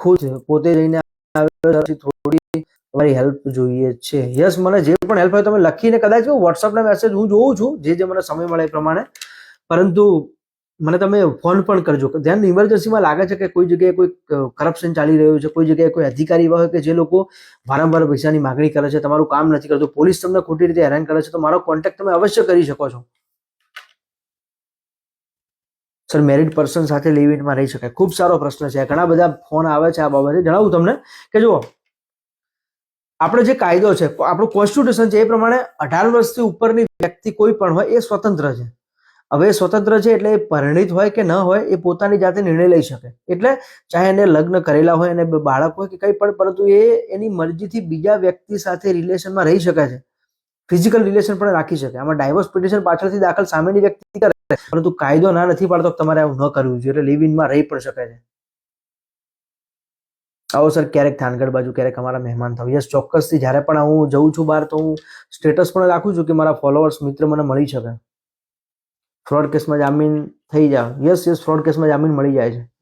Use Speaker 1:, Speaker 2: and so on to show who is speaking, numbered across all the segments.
Speaker 1: ખુદ પોતે જઈને આવ્યો થોડી તમારી હેલ્પ જોઈએ છે. યસ મને જે પણ હેલ્પ હોય તમે લખીને કદાચ વોટ્સઅપના મેસેજ હું જોઉં છું, જે જે મને સમય મળે એ પ્રમાણે. પરંતુ મને તમે ફોન પણ કરજો. ધ્યાન ઇમરજન્સીમાં લાગે છે કે કોઈ જગ્યાએ કોઈ કરપ્શન ચાલી રહ્યું છે, કોઈ જગ્યાએ કોઈ અધિકારી એવા હોય કે જે લોકો વારંવાર પૈસાની માગણી કરે છે, તમારું કામ નથી કરતું, પોલીસ તમને ખોટી રીતે હેરાન કરે છે, તો મારો કોન્ટેક્ટ તમે અવશ્ય કરી શકો છો. સર મેરિડ પર્સન સાથે લિવ ઇનમાં રહી શકાય. ખૂબ સારો પ્રશ્ન છે. ઘણા બધા ફોન આવે છે આ બાબતે. જણાવું તમને કે જુઓ, આપણો જે કાયદો છે, આપણું કોન્સ્ટિટ્યુશન છે એ પ્રમાણે અઢાર વર્ષથી ઉપરની વ્યક્તિ કોઈ પણ હોય એ સ્વતંત્ર છે. હવે સ્વતંત્ર છે એટલે એ પરિણિત હોય કે ન હોય એ પોતાની જાતે નિર્ણય લઈ શકે. એટલે ચાહે એને લગ્ન કરેલા હોય અને બાળક હોય કે કંઈ પણ, પરંતુ એ એની મરજીથી બીજા વ્યક્તિ સાથે રિલેશનમાં રહી શકે છે. ફિઝિકલ રિલેશન પણ રાખી શકે. આમાં ડાયવર્સ પિટિશન પાછળથી દાખલ સામેની વ્યક્તિ કરે. પરંતુ કાયદો ના નથી પાડતો તમારે આવું ન કરવું જોઈએ, એટલે લિવ ઇનમાં રહી પણ શકે છે. આવો સર, ક્યારેક થાનગઢ બાજુ ક્યારેક અમારા મહેમાન થાવ. યસ, ચોક્કસથી. જ્યારે પણ હું જઉં છું બહાર, તો હું સ્ટેટસ પણ રાખું છું કે મારા ફોલોઅર્સ, મિત્ર મને મળી શકે. ફ્રોડ કેસમાં જામીન થઈ જાવ. યસ યસ, ફ્રોડ કેસમાં જામીન મળી જાય છે.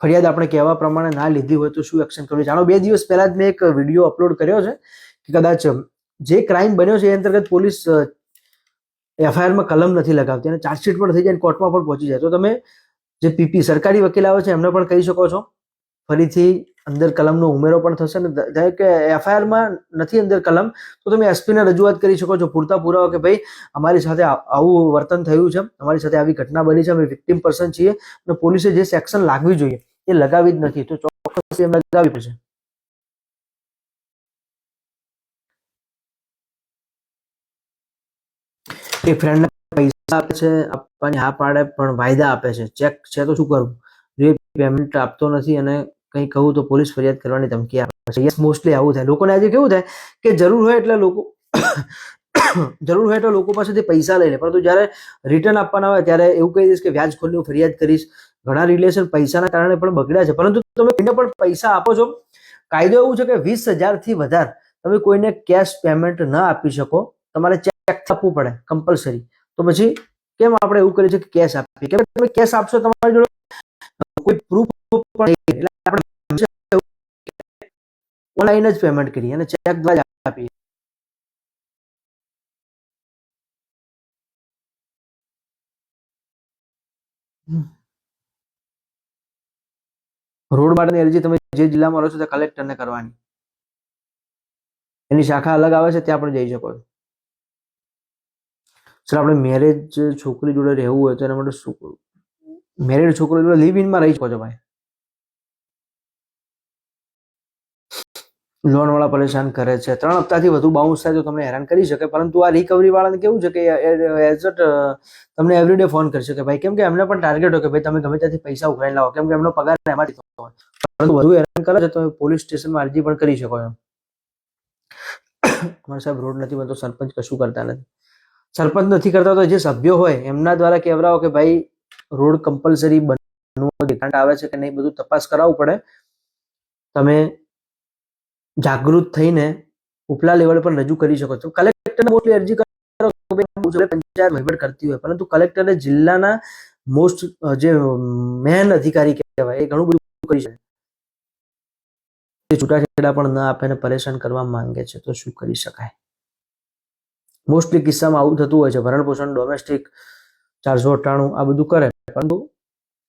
Speaker 1: ફરિયાદ આપણે કહેવા પ્રમાણે ના લીધી હોય તો શું એક્શન કરવું જાણો બે દિવસ પહેલા જ મેં એક વીડિયો અપલોડ કર્યો છે કે કદાચ જે ક્રાઇમ બન્યો છે એ અંતર્ગત પોલીસ એફઆઈઆરમાં કલમ નથી લગાવતી અને ચાર્જશીટ પણ થઈ જાય કોર્ટમાં પણ પહોંચી જાય. તો તમે જે પીપી સરકારી વકીલ આવે છે, એમને પણ કહી શકો છો. ફરીથી અંદર કલમનો ઉમેરો પણ થશે ને ધારો કે એફઆઈઆરમાં નથી અંદર કલમ, તો તમે એસપીને રજૂઆત કરી શકો છો પૂરતા પુરાવા કે ભાઈ, અમારી સાથે આવું વર્તન થયું છે, અમારી સાથે આવી ઘટના બની છે, અમે વિક્ટિમ પર્સન છીએ અને પોલીસે જે સેક્શન લાગવી જોઈએ એ લગાવી જ નથી, તો ચોક્કસ એમ લગાવી પડશે. એ ફ્રેન્ડ પૈસા આપે છે, આપવાની હા પાડે, પણ વાયદા આપે છે. ચેક છે તો શું કરવું જો પેમેન્ટ આપતો નથી અને કંઈ કહું તો પોલીસ ફરિયાદ કરવાની ધમકી આપે છે. યસ મોસ્ટલી આવું થાય. લોકોને આજે કેવું થાય કે જરૂર હોય એટલે લોકો જરૂર હોય તો લોકો પાસેથી પૈસા લઈ લે પરંતુ જ્યારે રિટર્ન આપવાના હોય ત્યારે એવું કહી દઈશ કે વ્યાજ ખોલની ફરિયાદ કરીશ ઘણા રિલેશન પૈસાના કારણે પણ બગડ્યા છે. પરંતુ તમે કોઈને પણ પૈસા આપો છો, કાયદો એવું છે કે વીસ હજારથી વધારે તમે કોઈને કેશ પેમેન્ટ ન આપી શકો. તમારે ચેક આપવું પડે કમ્પલસરી તો પછી કેમ આપણે એવું કરીએ છીએ કે કેશ આપીએ? કેમ તમે કેશ આપશો તમારી જોડે, કોઈ પ્રૂફ પણ આપણે ઓનલાઈન જ પેમેન્ટ કરીએ અને ચેક દ્વારા આપીએ. રોડ માટેની અરજી તમે જે જિલ્લામાં રહો છો ત્યાં કલેક્ટરને કરવાની. એની શાખા અલગ આવે છે, ત્યાં પણ જઈ શકો છો. સર, આપણે મેરેજ છોકરી જોડે રહેવું હોય તો એના માટે શું કરવું મેરેડ છોકરી જોડે લિવ ઇનમાં રહી શકો છો ભાઈ. લોન વાળા પરેશાન કરે છે. ત્રણ હપ્તાથી વધુ બાઉન્સ થાય તો તમને હેરાન કરી શકે, પરંતુ આ રિકવરીવાળાને કેવું છે કે એઝ તમને એવરીડે ફોન કરશે કે ભાઈ, કેમ કે એમને પણ ટાર્ગેટ હોય કે ભાઈ, તમે ગમે ત્યાંથી પૈસા ઉઘરાઈ લાવો, કેમ કે એમનો પગાર એમાંથી થતો હોય. પરંતુ વધુ હેરાન કરે છે તો પોલીસ સ્ટેશનમાં અરજી પણ કરી શકો એમ અમારા સાહેબ રોડ નથી બનતો, સરપંચ કશું કરતા નથી. સરપંચ નથી કરતા તો જે સભ્યો હોય, એમના દ્વારા કહેવરાવો કે ભાઈ, રોડ કમ્પલસરી બનવું આવે છે કે નહીં બધું તપાસ કરાવવું પડે. તમે જાગૃત થઈને ઉપલા લેવલ પર રજૂ કરી શકો છો. કલેક્ટરને મોસ્ટલી અરજી કરો પંચાયત વહીવટ કરતી હોય, પરંતુ કલેક્ટરે જિલ્લાના મોસ્ટ જે મેન અધિકારી કહેવાય એ ઘણું બધું કરી શકે. છૂટાછેડા પણ ન આપે ને પરેશાન કરવા માંગે છે, તો શું કરી શકાય? મોસ્ટલી કિસ્સામાં આવું થતું હોય છે ભરણ પોષણ ડોમેસ્ટિક, ચારસો અઠ્ઠાણું, આ બધું કરે, પરંતુ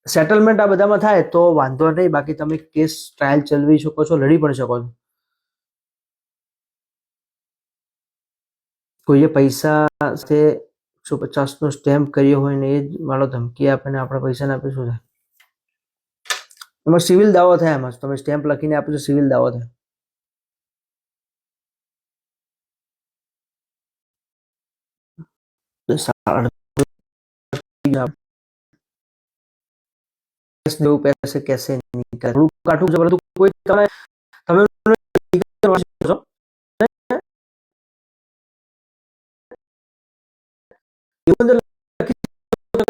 Speaker 1: સેટલમેન્ટ આ બધામાં થાય તો વાંધો નહીં, બાકી તમે કેસ ટ્રાયલ ચલાવી શકો છો, લડી પણ શકો છો. કોઈએ પૈસા સાથે એકસો પચાસ નો સ્ટેમ્પ કર્યો હોય ને એ જ મારો ધમકી આપે ને આપણે પૈસા ના આપે શું થાય એમાં સિવિલ દાવો થાય એમાં, તમે સ્ટેમ્પ લખીને આપો છો સિવિલ દાવો થાય. દેવું પૈસે કેસે નહીં કરે થોડું કાઠું છે, પરંતુ કોઈ તમે તમે એવું અંદર